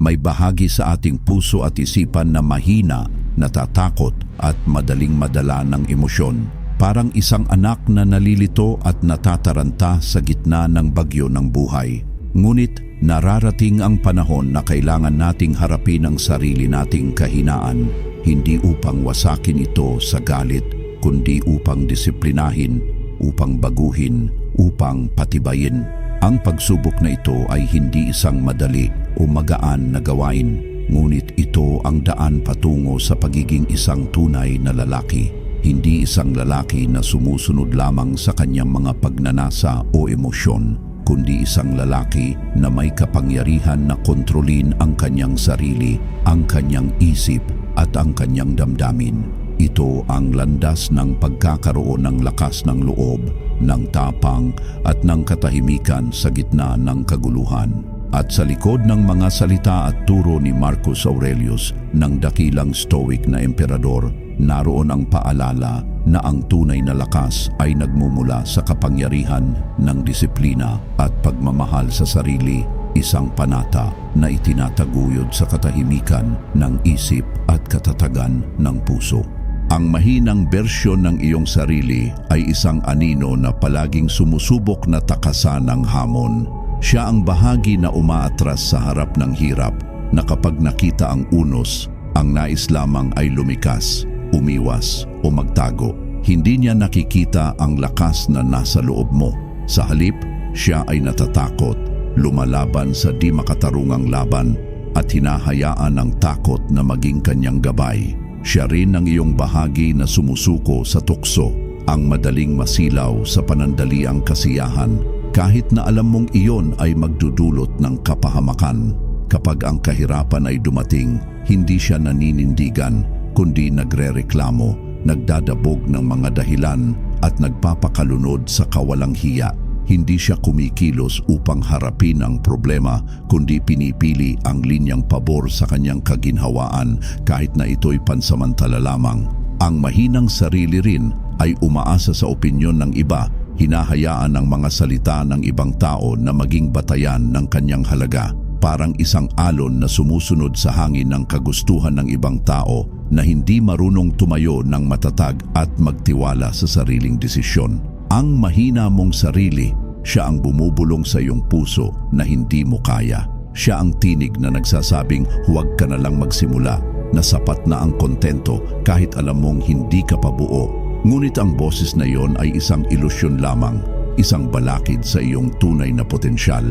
May bahagi sa ating puso at isipan na mahina, natatakot at madaling madala ng emosyon. Parang isang anak na nalilito at natataranta sa gitna ng bagyo ng buhay. Ngunit nararating ang panahon na kailangan nating harapin ang sarili nating kahinaan, hindi upang wasakin ito sa galit, kundi upang disiplinahin, upang baguhin, upang patibayin. Ang pagsubok na ito ay hindi isang madali o magaan na gawain, ngunit ito ang daan patungo sa pagiging isang tunay na lalaki. Hindi isang lalaki na sumusunod lamang sa kanyang mga pagnanasa o emosyon, kundi isang lalaki na may kapangyarihan na kontrolin ang kanyang sarili, ang kanyang isip at ang kanyang damdamin. Ito ang landas ng pagkakaroon ng lakas ng loob, ng tapang at ng katahimikan sa gitna ng kaguluhan. At sa likod ng mga salita at turo ni Marcus Aurelius ng dakilang stoic na emperador, naroon ang paalala na ang tunay na lakas ay nagmumula sa kapangyarihan ng disiplina at pagmamahal sa sarili, isang panata na itinataguyod sa katahimikan ng isip at katatagan ng puso. Ang mahinang bersyon ng iyong sarili ay isang anino na palaging sumusubok na takasan ng hamon. Siya ang bahagi na umaatras sa harap ng hirap na kapag nakita ang unos, ang nais lamang ay lumikas, umiwas o magtago. Hindi niya nakikita ang lakas na nasa loob mo. Sa halip, siya ay natatakot, lumalaban sa di makatarungang laban at hinahayaan ang takot na maging kanyang gabay. Siya rin ang iyong bahagi na sumusuko sa tukso, ang madaling masilaw sa panandaliang kasiyahan, kahit na alam mong iyon ay magdudulot ng kapahamakan. Kapag ang kahirapan ay dumating, hindi siya naninindigan, kundi nagrereklamo, nagdadabog ng mga dahilan at nagpapakalunod sa kawalang hiya. Hindi siya kumikilos upang harapin ang problema kundi pinipili ang linyang pabor sa kanyang kaginhawaan kahit na ito'y pansamantala lamang. Ang mahinang sarili rin ay umaasa sa opinyon ng iba, hinahayaan ang mga salita ng ibang tao na maging batayan ng kanyang halaga. Parang isang alon na sumusunod sa hangin ng kagustuhan ng ibang tao na hindi marunong tumayo ng matatag at magtiwala sa sariling desisyon. Ang mahina mong sarili, siya ang bumubulong sa iyong puso na hindi mo kaya. Siya ang tinig na nagsasabing huwag ka na lang magsimula, na sapat na ang kontento kahit alam mong hindi ka pa buo. Ngunit ang boses na iyon ay isang ilusyon lamang, isang balakid sa iyong tunay na potensyal.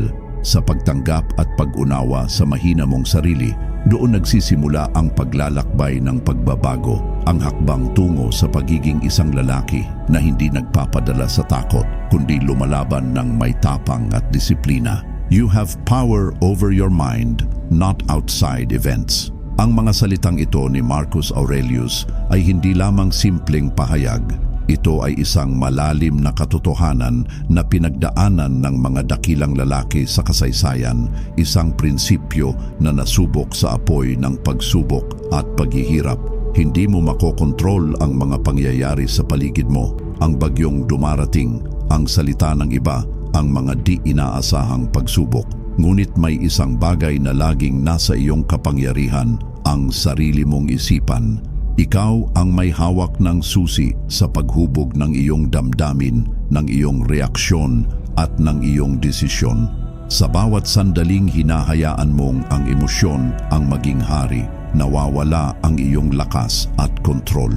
Sa pagtanggap at pag-unawa sa mahina mong sarili, doon nagsisimula ang paglalakbay ng pagbabago, ang hakbang tungo sa pagiging isang lalaki na hindi nagpapadala sa takot, kundi lumalaban ng may tapang at disiplina. You have power over your mind, not outside events. Ang mga salitang ito ni Marcus Aurelius ay hindi lamang simpleng pahayag, ito ay isang malalim na katotohanan na pinagdaanan ng mga dakilang lalaki sa kasaysayan, isang prinsipyo na nasubok sa apoy ng pagsubok at paghihirap. Hindi mo makokontrol ang mga pangyayari sa paligid mo, ang bagyong dumarating, ang salita ng iba, ang mga di inaasahang pagsubok. Ngunit may isang bagay na laging nasa iyong kapangyarihan, ang sarili mong isipan. Ikaw ang may hawak ng susi sa paghubog ng iyong damdamin, ng iyong reaksyon at ng iyong desisyon. Sa bawat sandaling hinahayaan mong ang emosyon ang maging hari, nawawala ang iyong lakas at kontrol.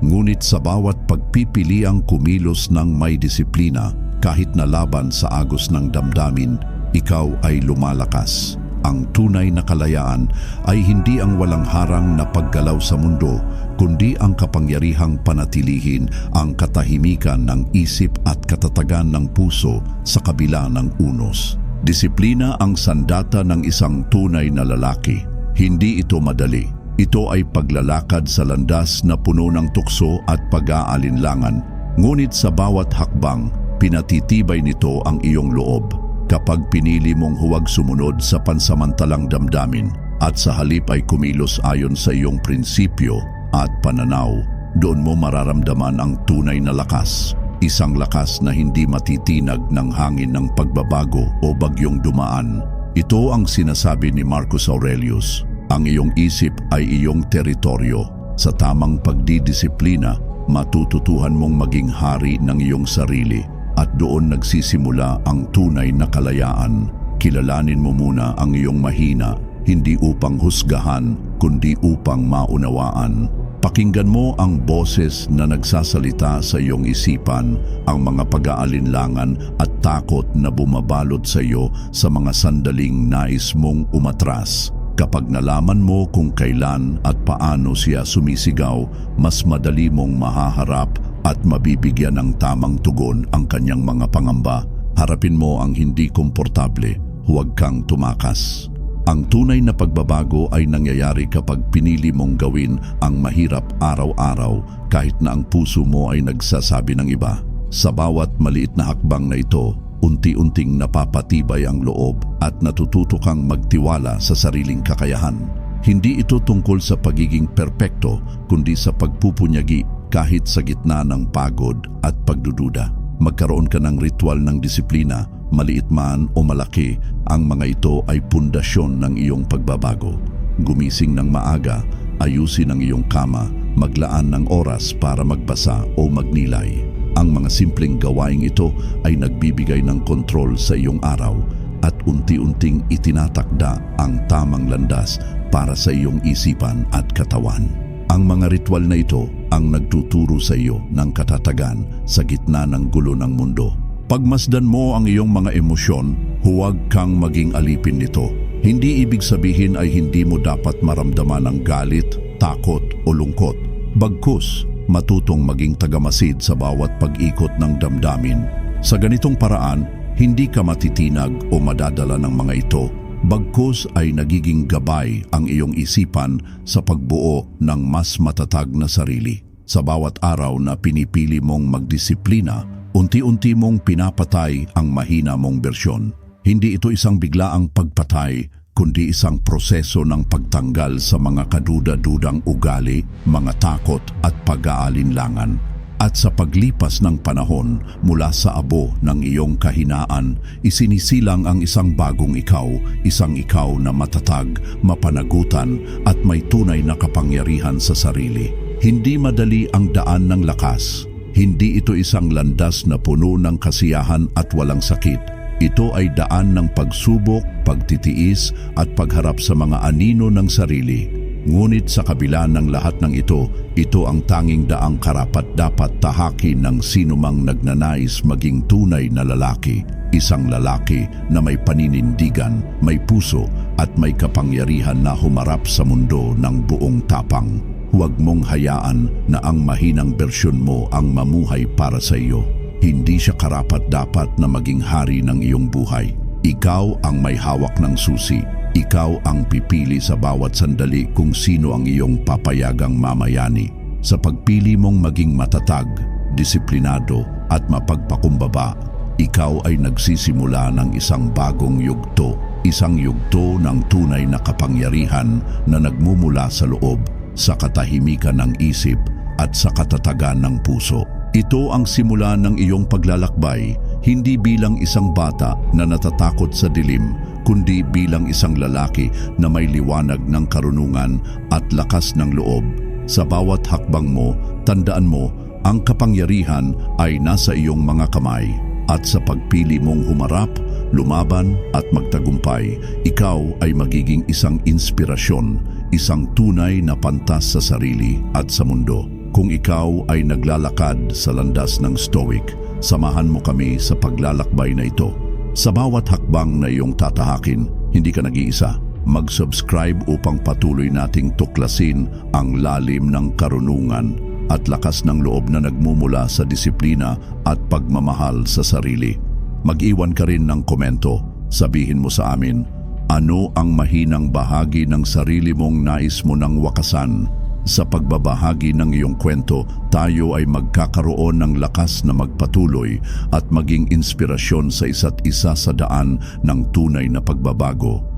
Ngunit sa bawat pagpipiliang kumilos ng may disiplina, kahit na laban sa agos ng damdamin, ikaw ay lumalakas. Ang tunay na kalayaan ay hindi ang walang harang na paggalaw sa mundo, kundi ang kapangyarihang panatilihin ang katahimikan ng isip at katatagan ng puso sa kabila ng unos. Disiplina ang sandata ng isang tunay na lalaki. Hindi ito madali. Ito ay paglalakad sa landas na puno ng tukso at pag-aalinlangan. Ngunit sa bawat hakbang, pinatitibay nito ang iyong loob kapag pinili mong huwag sumunod sa pansamantalang damdamin at sa halip ay kumilos ayon sa iyong prinsipyo at pananaw, doon mo mararamdaman ang tunay na lakas. Isang lakas na hindi matitinag ng hangin ng pagbabago o bagyong dumaan. Ito ang sinasabi ni Marcus Aurelius. Ang iyong isip ay iyong teritoryo. Sa tamang pagdidisiplina, matututuhan mong maging hari ng iyong sarili at doon nagsisimula ang tunay na kalayaan. Kilalanin mo muna ang iyong mahina, hindi upang husgahan, kundi upang maunawaan. Pakinggan mo ang boses na nagsasalita sa iyong isipan, ang mga pag-aalinlangan at takot na bumabalot sa iyo sa mga sandaling nais mong umatras. Kapag nalaman mo kung kailan at paano siya sumisigaw, mas madali mong mahaharap at mabibigyan ng tamang tugon ang kanyang mga pangamba. Harapin mo ang hindi komportable, huwag kang tumakas. Ang tunay na pagbabago ay nangyayari kapag pinili mong gawin ang mahirap araw-araw kahit na ang puso mo ay nagsasabi ng iba. Sa bawat maliit na hakbang na ito, unti-unting napapatibay ang loob at natututo kang magtiwala sa sariling kakayahan. Hindi ito tungkol sa pagiging perpekto kundi sa pagpupunyagi kahit sa gitna ng pagod at pagdududa. Magkaroon ka ng ritual ng disiplina, maliit man o malaki, ang mga ito ay pundasyon ng iyong pagbabago. Gumising ng maaga, ayusin ang iyong kama, maglaan ng oras para magbasa o magnilay. Ang mga simpleng gawaing ito ay nagbibigay ng kontrol sa iyong araw at unti-unting itinatakda ang tamang landas para sa iyong isipan at katawan. Ang mga ritual na ito ang nagtuturo sa iyo ng katatagan sa gitna ng gulo ng mundo. Pagmasdan mo ang iyong mga emosyon, huwag kang maging alipin nito. Hindi ibig sabihin ay hindi mo dapat maramdaman ng galit, takot o lungkot. Bagkus, matutong maging tagamasid sa bawat pag-ikot ng damdamin. Sa ganitong paraan, hindi ka matitinag o madadala ng mga ito Bagkus ay nagiging gabay ang iyong isipan sa pagbuo ng mas matatag na sarili. Sa bawat araw na pinipili mong magdisiplina, unti-unti mong pinapatay ang mahina mong bersyon. Hindi ito isang biglaang pagpatay, kundi isang proseso ng pagtanggal sa mga kaduda-dudang ugali, mga takot at pag-aalinlangan. At sa paglipas ng panahon mula sa abo ng iyong kahinaan, isinisilang ang isang bagong ikaw, isang ikaw na matatag, mapanagutan at may tunay na kapangyarihan sa sarili. Hindi madali ang daan ng lakas. Hindi ito isang landas na puno ng kasiyahan at walang sakit. Ito ay daan ng pagsubok, pagtitiis at pagharap sa mga anino ng sarili Ngunit sa kabila ng lahat ng ito, ito ang tanging daang karapat dapat tahakin ng sinumang nagnanais maging tunay na lalaki. Isang lalaki na may paninindigan, may puso at may kapangyarihan na humarap sa mundo ng buong tapang. Huwag mong hayaan na ang mahinang bersyon mo ang mamuhay para sa iyo. Hindi siya karapat dapat na maging hari ng iyong buhay. Ikaw ang may hawak ng susi ikaw ang pipili sa bawat sandali kung sino ang iyong papayagang mamayani. Sa pagpili mong maging matatag, disiplinado at mapagpakumbaba, ikaw ay nagsisimula ng isang bagong yugto, isang yugto ng tunay na kapangyarihan na nagmumula sa loob, sa katahimikan ng isip at sa katatagan ng puso. Ito ang simula ng iyong paglalakbay, hindi bilang isang bata na natatakot sa dilim, kundi bilang isang lalaki na may liwanag ng karunungan at lakas ng loob. Sa bawat hakbang mo, tandaan mo, ang kapangyarihan ay nasa iyong mga kamay at sa pagpili mong humarap, lumaban at magtagumpay, ikaw ay magiging isang inspirasyon, isang tunay na pantas sa sarili at sa mundo. Kung ikaw ay naglalakad sa landas ng Stoic, samahan mo kami sa paglalakbay na ito sa bawat hakbang na iyong tatahakin, hindi ka nag-iisa. Mag-subscribe upang patuloy nating tuklasin ang lalim ng karunungan at lakas ng loob na nagmumula sa disiplina at pagmamahal sa sarili. Mag-iwan ka rin ng komento. Sabihin mo sa amin, ano ang mahinang bahagi ng sarili mong nais mo ng wakasan sa pagbabahagi ng iyong kwento, tayo ay magkakaroon ng lakas na magpatuloy at maging inspirasyon sa isa't isa sa daan ng tunay na pagbabago.